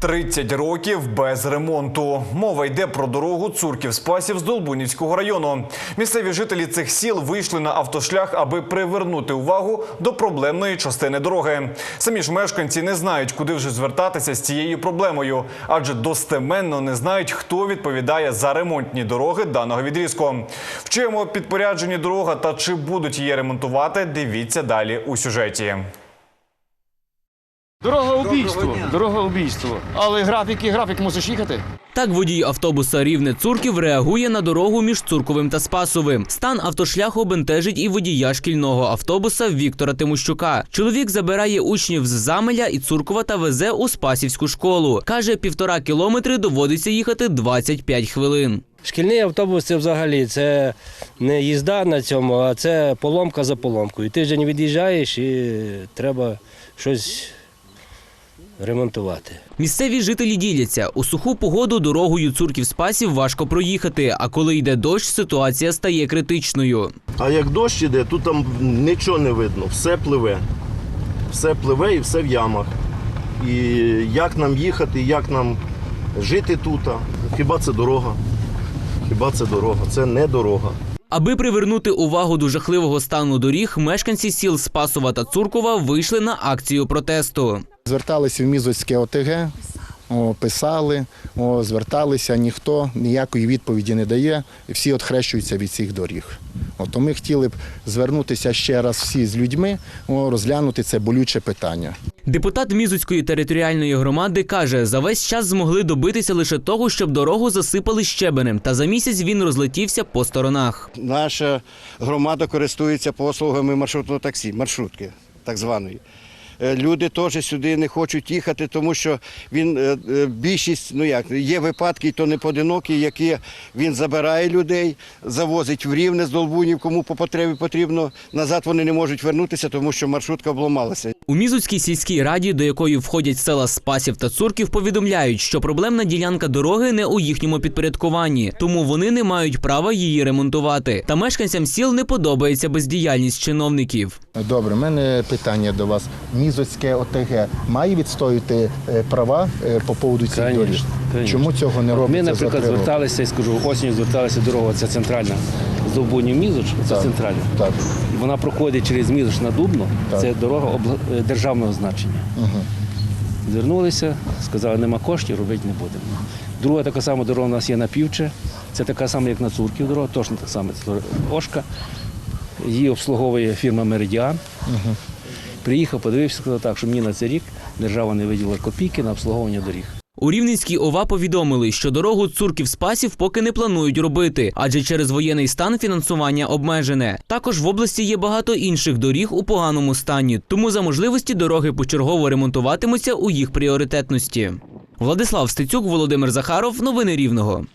30 років без ремонту. Мова йде про дорогу Цурків Спасів з Долбунівського району. Місцеві жителі цих сіл вийшли на автошлях, аби привернути увагу до проблемної частини дороги. Самі ж мешканці не знають, куди вже звертатися з цією проблемою, адже достеменно не знають, хто відповідає за ремонтні дороги даного відрізку. В чому підпоряджені дорога та чи будуть її ремонтувати, дивіться далі у сюжеті. Дорога убійство, дорога убійство. Але графік і графік мусиш їхати. Так водій автобуса Рівне Цурків реагує на дорогу між Цурковим та Спасовим. Стан автошляху бентежить і водія шкільного автобуса Віктора Тимощука. Чоловік забирає учнів з Замеля і Цуркова та везе у Спасівську школу. Каже, півтора кілометри доводиться їхати 25 хвилин. Шкільний автобус це взагалі це не їзда на цьому, а це поломка за поломкою. Тиждень від'їжджаєш і треба щось ремонтувати. Місцеві жителі діляться. У суху погоду дорогою Цурків-Спасів важко проїхати, а коли йде дощ, ситуація стає критичною. А як дощ іде, тут там нічого не видно, все пливе. Все пливе і все в ямах. І як нам їхати, як нам жити тут? Хіба це дорога? Хіба це дорога? Це не дорога. Аби привернути увагу до жахливого стану доріг, мешканці сіл Спасова та Цуркова вийшли на акцію протесту. Зверталися в Мізоцьке ОТГ, о, писали, о, зверталися, ніхто ніякої відповіді не дає, всі відхрещуються від цих доріг. От, то ми хотіли б звернутися ще раз всі з людьми, о, розглянути це болюче питання. Депутат Мізуцької територіальної громади каже, за весь час змогли добитися лише того, щоб дорогу засипали щебенем, та за місяць він розлетівся по сторонах. Наша громада користується послугами маршрутного таксі, маршрутки так званої. Е, Люди теж сюди не хочуть їхати, тому що він е, е, більшість, ну як, є випадки, то не поодинокі, які він забирає людей, завозить в рівне з Долбунів, кому по потребі потрібно. Назад вони не можуть вернутися, тому що маршрутка обламалася. У Мізуцькій сільській раді, до якої входять села Спасів та Цурків, повідомляють, що проблемна ділянка дороги не у їхньому підпорядкуванні, тому вони не мають права її ремонтувати. Та мешканцям сіл не подобається бездіяльність чиновників. Добре, в мене питання до вас. Мізоцьке ОТГ має відстоювати е, права е, по поводу цих Конечно, доріг? Чому цього не робиться Ми, наприклад, за зверталися, я скажу, осінню зверталися дорога, це центральна. З Довбунів Мізоч, це Так. центральна. Так. Вона проходить через Мізоч на Дубно, Так. це дорога е, державного значення. Звернулися, сказали, нема коштів, робити не будемо. Друга така сама дорога у нас є на півче, це така сама, як на Цурків дорога, точно так само, це Ошка. Її обслуговує фірма Меридіан. Приїхав, подивився, сказав так, що мені на цей рік держава не виділа копійки на обслуговування доріг. У Рівненській ОВА повідомили, що дорогу Цурків-Спасів поки не планують робити, адже через воєнний стан фінансування обмежене. Також в області є багато інших доріг у поганому стані, тому за можливості дороги почергово ремонтуватимуться у їх пріоритетності. Владислав Стецюк, Володимир Захаров. Новини Рівного.